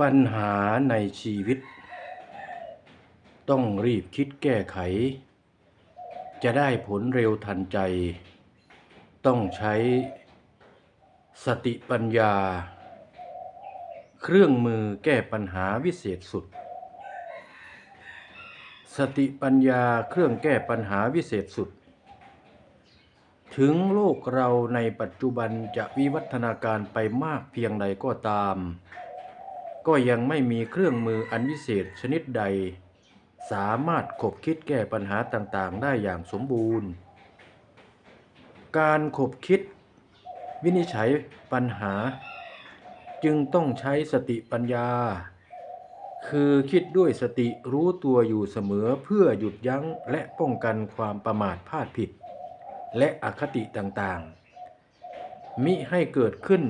ปัญหาในชีวิต ต้องรีบคิดแก้ไข จะได้ผลเร็วทันใจ ต้องใช้สติปัญญา เครื่องมือแก้ปัญหาวิเศษสุด สติปัญญาเครื่องแก้ปัญหาวิเศษสุด ถึงโลกเราในปัจจุบันจะวิวัฒนาการไปมากเพียงใดก็ตาม ก็ยังไม่มีเครื่องมืออันวิเศษชนิดใด สามารถขบคิดแก้ปัญหาต่างๆ ได้อย่างสมบูรณ์ การขบคิดวินิจฉัยปัญหา จึงต้องใช้สติปัญญา คือคิดด้วยสติรู้ตัวอยู่เสมอเพื่อหยุดยั้งและป้องกันความประมาทพลาดผิด และอคติต่างๆ มิให้เกิดขึ้น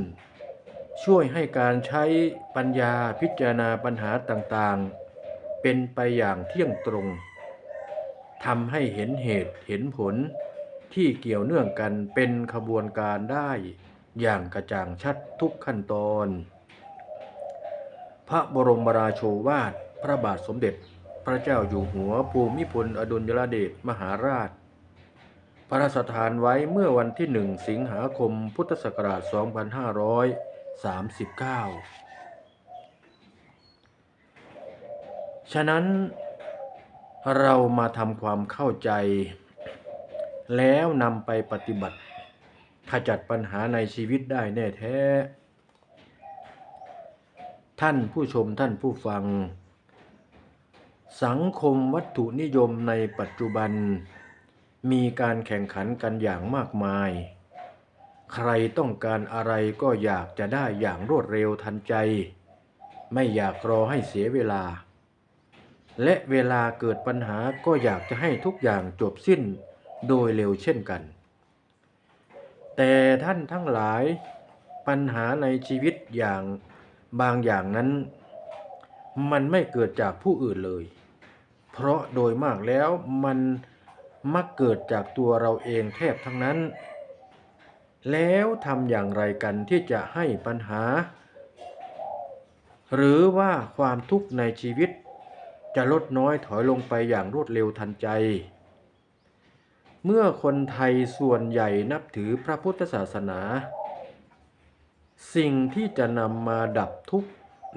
ช่วยให้การใช้ปัญญาพิจารณาปัญหาต่างๆ เป็นไปอย่างเที่ยงตรงทำให้เห็นเหตุเห็นผลที่เกี่ยวเนื่องกันเป็นขบวนการได้อย่างกระจ่างชัดทุกขั้นตอน พระบรมราโชวาท พระบาทสมเด็จพระเจ้าอยู่หัวภูมิพลอดุลยเดชมหาราช พระราชทานไว้เมื่อวันที่หนึ่งสิงหาคมพุทธศักราช 2539ฉะนั้นเรามาทำความเข้าใจ แล้วนำไปปฏิบัติขจัดปัญหาในชีวิตได้แน่แท้ ท่านผู้ชมท่านผู้ฟัง สังคมวัตถุนิยมในปัจจุบัน มีการแข่งขันกันอย่างมากมาย ใครต้องการอะไรก็อยากจะได้อย่างรวดเร็วทันใจ ไม่อยากรอให้เสียเวลา และเวลาเกิดปัญหาก็อยากจะให้ทุกอย่างจบสิ้นโดยเร็วเช่นกัน แต่ท่านทั้งหลายปัญหาในชีวิตอย่างบางอย่างนั้น มันไม่เกิดจากผู้อื่นเลย เพราะโดยมากแล้วมันมักเกิดจากตัวเราเองแทบทั้งนั้น แล้วทำอย่างไรกันที่จะให้ปัญหา หรือว่าความทุกข์ในชีวิต จะลดน้อยถอยลงไปอย่างรวดเร็วทันใจ เมื่อคนไทยส่วนใหญ่นับถือพระพุทธศาสนา สิ่งที่จะนำมาดับทุกข์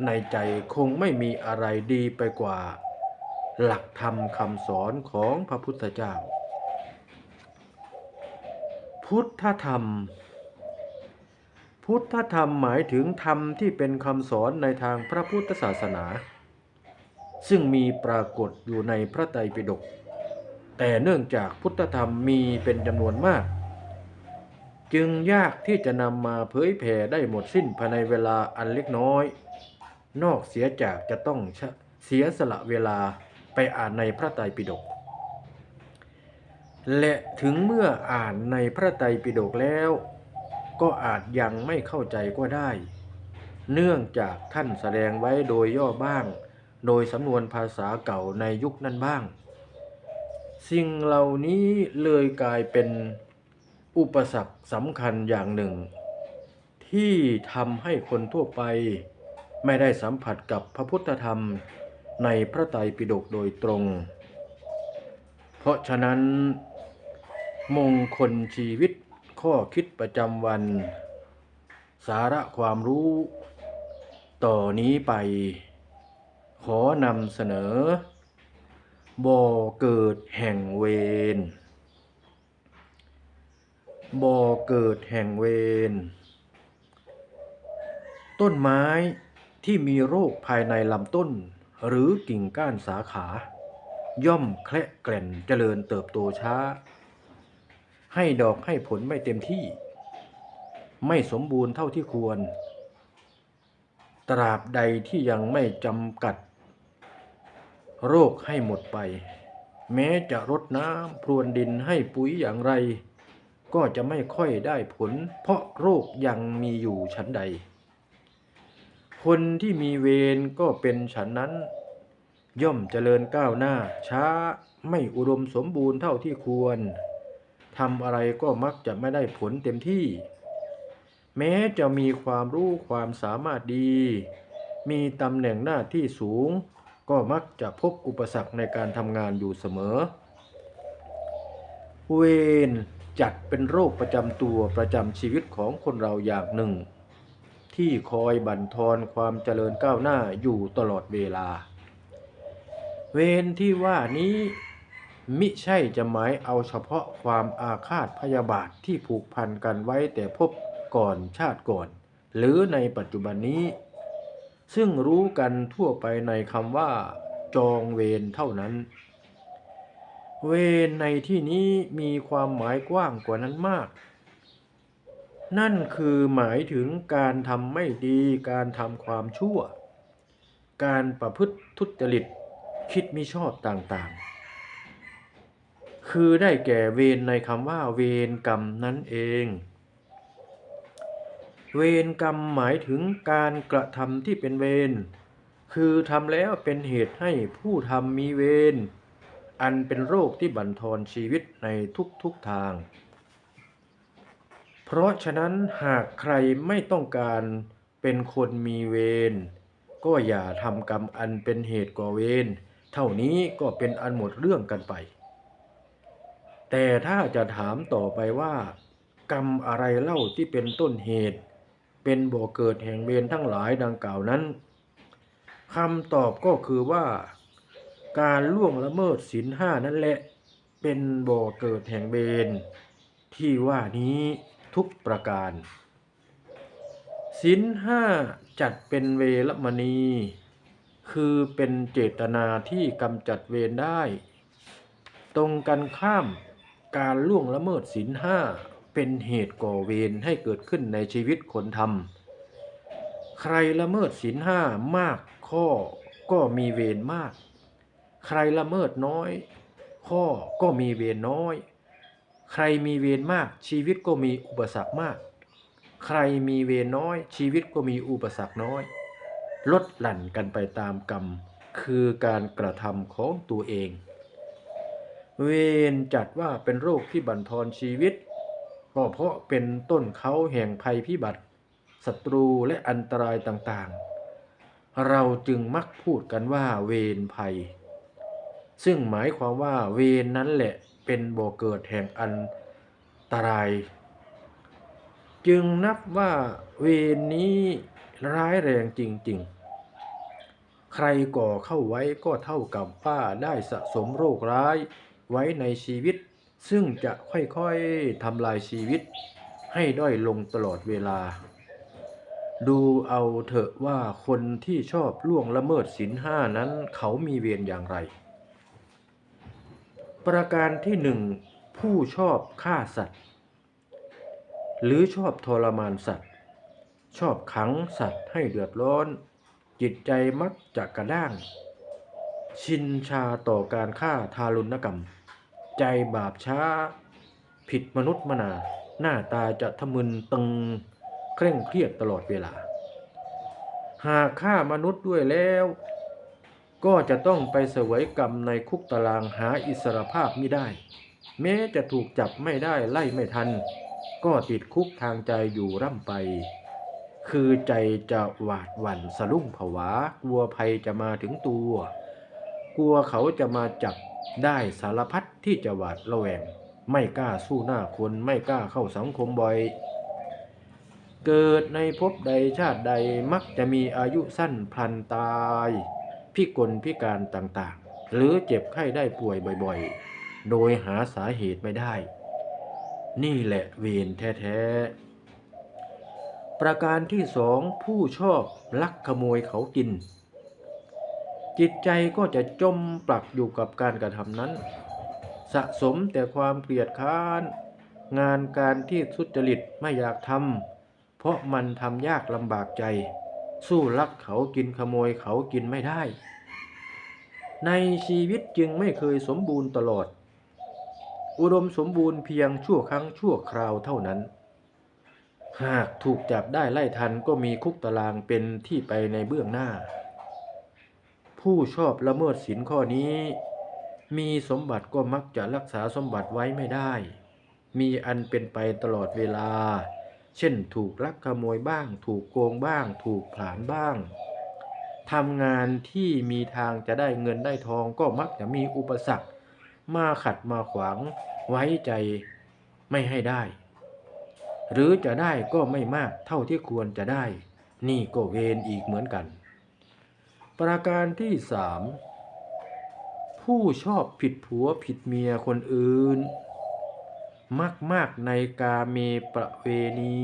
ในใจคงไม่มีอะไรดีไปกว่า หลักธรรมคำสอนของพระพุทธเจ้า พุทธธรรม พุทธธรรมหมายถึงธรรมที่เป็นคำสอนในทางพระพุทธศาสนา ซึ่งมีปรากฏอยู่ในพระไตรปิฎกแต่เนื่องจากพุทธธรรมมีเป็นจำนวนมาก จึงยากที่จะนำมาเผยแผ่ได้หมดสิ้นภายในเวลาอันเล็กน้อย นอกเสียจากจะต้องเสียสละเวลาไปอ่านในพระไตรปิฎก และถึงเมื่ออ่านในพระไตรปิฎกแล้ว ก็อาจยังไม่เข้าใจก็ได้ เนื่องจากท่านแสดงไว้โดยย่อบ้าง โดยสำนวนภาษาเก่าในยุคนั้นบ้าง สิ่งเหล่านี้เลยกลายเป็นอุปสรรคสำคัญอย่างหนึ่ง ที่ทำให้คนทั่วไป ไม่ได้สัมผัสกับพระพุทธธรรมในพระไตรปิฎกโดยตรง เพราะฉะนั้น มงคลชีวิต ข้อคิดประจำวัน สาระความรู้ ต่อนี้ไป ขอนำเสนอบ่อเกิดแห่งเวรบ่อเกิดแห่งเวรต้นไม้ที่มีโรคภายในลำต้น หรือกิ่งก้านสาขา ย่อมแคละแกล่นเจริญเติบโตช้า ให้ดอกให้ผลไม่เต็มที่ ไม่สมบูรณ์เท่าที่ควร ตราบใดที่ยังไม่จำกัด โรคให้หมดไป แม้จะรดน้ำพรวนดินให้ปุ๋ยอย่างไร ก็จะไม่ค่อยได้ผล เพราะโรคยังมีอยู่ชั้นใด คนที่มีเวรก็เป็นฉันนั้นย่อมเจริญก้าวหน้าช้าไม่อุดมสมบูรณ์เท่าที่ควร ทำอะไรก็มักจะไม่ได้ผลเต็มที่ แม้จะมีความรู้ความสามารถดี มีตำแหน่งหน้าที่สูง ก็มักจะพบอุปสรรคในการทำงานอยู่เสมอ เวรจัดเป็นโรคประจำตัวประจำชีวิตของคนเราอย่างหนึ่ง ที่คอยบั่นทอนความเจริญก้าวหน้าอยู่ตลอดเวลา เวรที่ว่านี้ มิใช่จะหมายเอาเฉพาะความอาฆาตพยาบาทที่ผูกพันกันไว้แต่พบก่อนชาติก่อน หรือในปัจจุบันนี้ ซึ่งรู้กันทั่วไปในคำว่า จองเวรเท่านั้น เวรในที่นี้มีความหมายกว้างกว่านั้นมาก นั่นคือหมายถึงการทำไม่ดี การทำความชั่ว การประพฤติทุจริตคิดมิชอบต่างๆ คือได้แก่เวรในคำว่าเวรกรรมนั่นเอง เวรกรรมหมายถึงการกระทำที่เป็นเวร คือทำแล้วเป็นเหตุให้ผู้ทำมีเวร อันเป็นโรคที่บั่นทอนชีวิตในทุกๆทาง เพราะฉะนั้นหากใครไม่ต้องการเป็นคนมีเวร ก็อย่าทำกรรมอันเป็นเหตุก่อเวร เท่านี้ก็เป็นอันหมดเรื่องกันไป แต่ถ้าจะถามต่อไปว่า กรรมอะไรเล่าที่เป็นต้นเหตุ เป็นบ่อเกิดแห่งเวรทั้งหลายดังกล่าวนั้นคำตอบก็คือว่า การล่วงละเมิดศีลห้านั่นแหละเป็นบ่อเกิดแห่งเวรที่ว่านี้ทุกประการศีลห้าจัดเป็นเวรมณี คือเป็นเจตนาที่กำจัดเวรได้ ตรงกันข้าม การล่วงละเมิดศีลห้าเป็นเหตุก่อเวรให้เกิดขึ้นในชีวิตคนทำใครละเมิดศีลห้ามากข้อก็มีเวรมาก ใครละเมิดน้อย ข้อก็มีเวรน้อย ใครมีเวรมากชีวิตก็มีอุปสรรคมาก ใครมีเวรน้อย ชีวิตก็มีอุปสรรคน้อย ลดหลั่นกันไปตามกรรม คือการกระทำของตัวเอง เวรจัดว่าเป็นโรคที่บั่นทอนชีวิตก็เพราะเป็นต้นเขาแห่งภัยพิบัติศัตรูและอันตรายต่างๆ เราจึงมักพูดกันว่าเวรภัย ซึ่งหมายความว่าเวรนั้นแหละเป็นบ่อเกิดแห่งอันตราย จึงนับว่าเวรนี้ร้ายแรงจริงๆ ใครก่อเข้าไว้ก็เท่ากับว่าได้สะสมโรคร้าย ไว้ในชีวิต ซึ่งจะค่อยๆทำลายชีวิต ให้ด้อยลงตลอดเวลา ดูเอาเถอะว่าคนที่ชอบล่วงละเมิดศีลห้านั้นเขามีเวรอย่างไร ประการที่หนึ่งผู้ชอบฆ่าสัตว์ หรือชอบทรมานสัตว์ ชอบขังสัตว์ให้เดือดร้อน จิตใจมักจะกระด้าง ชินชาต่อการฆ่าทารุณกรรม ใจบาปช้า ผิดมนุษย์มนา หน้าตาจะทะมึนตึงเคร่งเครียดตลอดเวลา หากฆ่ามนุษย์ด้วยแล้ว ก็จะต้องไปเสวยกรรมในคุกตารางหาอิสรภาพไม่ได้ แม้จะถูกจับไม่ได้ไล่ไม่ทัน ก็ติดคุกทางใจอยู่ร่ำไป คือใจจะหวาดหวั่นสะลุ่งผวากลัวภัยจะมาถึงตัว กลัวเขาจะมาจับ ได้สารพัดที่จะหวาดระแวง ไม่กล้าสู้หน้าคนไม่กล้าเข้าสังคมบ่อย เกิดในภพใดชาติใดมักจะมีอายุสั้นพลันตาย พิกลพิการต่างๆ หรือเจ็บไข้ได้ป่วยบ่อยๆ โดยหาสาเหตุไม่ได้ นี่แหละเวรแท้ๆ ประการที่สองผู้ชอบลักขโมยเขากิน จิตใจก็จะจมปลักอยู่กับการกระทำนั้น สะสมแต่ความเกลียดค้าน งานการที่ทุจริตไม่อยากทำเพราะมันทำยากลำบากใจ สู้ลักเขากินขโมยเขากินไม่ได้ ในชีวิตจึงไม่เคยสมบูรณ์ตลอด อุดมสมบูรณ์เพียงชั่วครั้งชั่วคราวเท่านั้น หากถูกจับได้ไล่ทันก็มีคุกตารางเป็นที่ไปในเบื้องหน้า ผู้ชอบละเมิดศีลข้อนี้ มีสมบัติก็มักจะรักษาสมบัติไว้ไม่ได้ มีอันเป็นไปตลอดเวลา เช่นถูกลักขโมยบ้าง ถูกโกงบ้าง ถูกผลาญบ้างทำงานที่มีทางจะได้เงินได้ทองก็มักจะมีอุปสรรค มาขัดมาขวางไว้ใจไม่ให้ได้ หรือจะได้ก็ไม่มากเท่าที่ควรจะได้ นี่ก็เวรอีกเหมือนกัน ประการที่สามผู้ชอบผิดผัวผิดเมียคนอื่นมักมาก ๆ ในกาเมประเวณี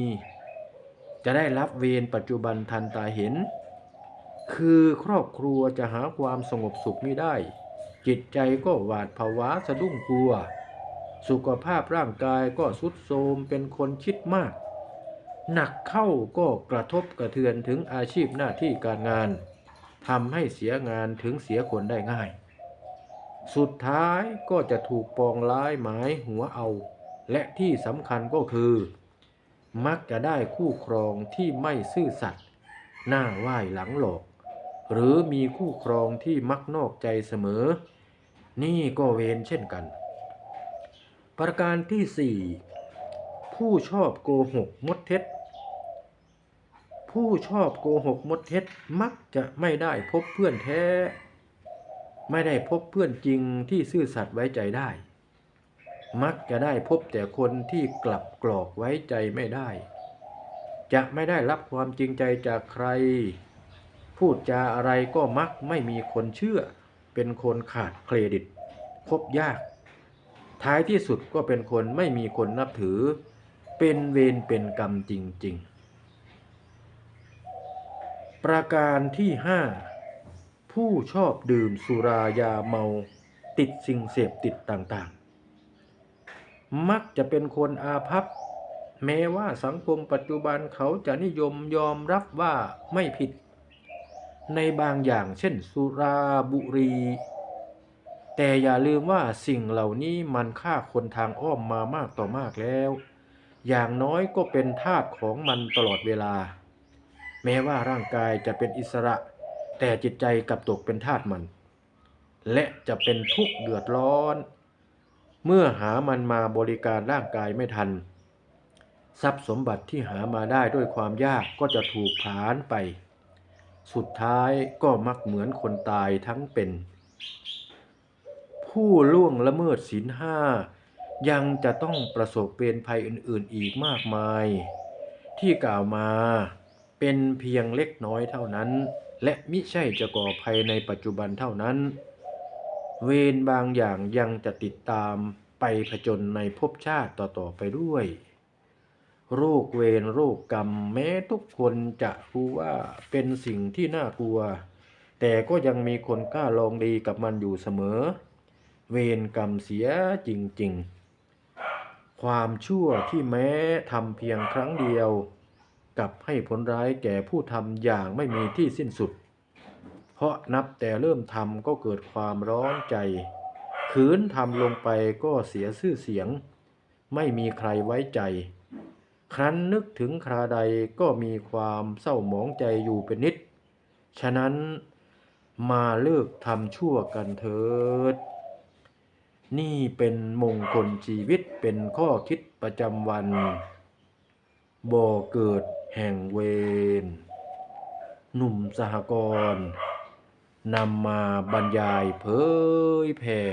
จะได้รับเวรปัจจุบันทันตาเห็น คือครอบครัวจะหาความสงบสุขไม่ได้ จิตใจก็หวาดผวาสะดุ้งกลัว สุขภาพร่างกายก็ทรุดโทรมเป็นคนคิดมาก หนักเข้าก็กระทบกระเทือนถึงอาชีพหน้าที่การงาน ทำให้เสียงานถึงเสียคนได้ง่าย สุดท้ายก็จะถูกปองร้ายหมายหัวเอา และที่สำคัญก็คือ มักจะได้คู่ครองที่ไม่ซื่อสัตย์หน้าไหว้หลังหลอก หรือมีคู่ครองที่มักนอกใจเสมอ นี่ก็เวรเช่นกัน ประการที่สี่ผู้ชอบโกหกมดเท็จ ผู้ชอบโกหกมดเท็จมักจะไม่ได้พบเพื่อนแท้ ไม่ได้พบเพื่อนจริงที่ซื่อสัตย์ไว้ใจได้ มักจะได้พบแต่คนที่กลับกรอกไว้ใจไม่ได้ จะไม่ได้รับความจริงใจจากใคร พูดจาอะไรก็มักไม่มีคนเชื่อ เป็นคนขาดเครดิตพบยาก ท้ายที่สุดก็เป็นคนไม่มีคนนับถือ เป็นเวรเป็นกรรมจริง ๆ ประการที่ห้าผู้ชอบดื่มสุรายาเมาติดสิ่งเสพติดต่างๆ มักจะเป็นคนอาภัพ แม้ว่าสังคมปัจจุบันเขาจะนิยมยอมรับว่าไม่ผิด ในบางอย่างเช่นสุราบุรี แต่อย่าลืมว่าสิ่งเหล่านี้มันฆ่าคนทางอ้อมมามากต่อมากแล้ว อย่างน้อยก็เป็นทาสของมันตลอดเวลา แม้ว่าร่างกายจะเป็นอิสระ แต่จิตใจกลับตกเป็นทาสมัน และจะเป็นทุกข์เดือดร้อน เมื่อหามันมาบริการร่างกายไม่ทัน ทรัพย์สมบัติที่หามาได้ด้วยความยากก็จะถูกผลาญไป สุดท้ายก็มักเหมือนคนตายทั้งเป็น ผู้ล่วงละเมิดศีลห้ายังจะต้องประสบเวรภัยอื่นๆอีกมากมาย ที่กล่าวมา เป็นเพียงเล็กน้อยเท่านั้น และมิใช่จะก่อภัยในปัจจุบันเท่านั้น เวรบางอย่างยังจะติดตามไปผจญในภพชาติต่อๆไปด้วย โรคเวรโรคกรรมแม้ทุกคนจะรู้ว่าเป็นสิ่งที่น่ากลัว แต่ก็ยังมีคนกล้าลองดีกับมันอยู่เสมอ เวรกรรมเสียจริงๆ ความชั่วที่แม้ทำเพียงครั้งเดียว กับให้ผลร้ายแก่ผู้ทำอย่างไม่มีที่สิ้นสุด เพราะนับแต่เริ่มทำก็เกิดความร้อนใจ ขืนทำลงไปก็เสียชื่อเสียง ไม่มีใครไว้ใจ ครั้นนึกถึงคราใดก็มีความเศร้าหมองใจอยู่เป็นนิด ฉะนั้นมาเลิกทำชั่วกันเถิด นี่เป็นมงคลชีวิตเป็นข้อคิดประจำวันบ่เกิด แห่งเวรหนุ่มสหกรณ์นำมาบรรยายเผยแผ่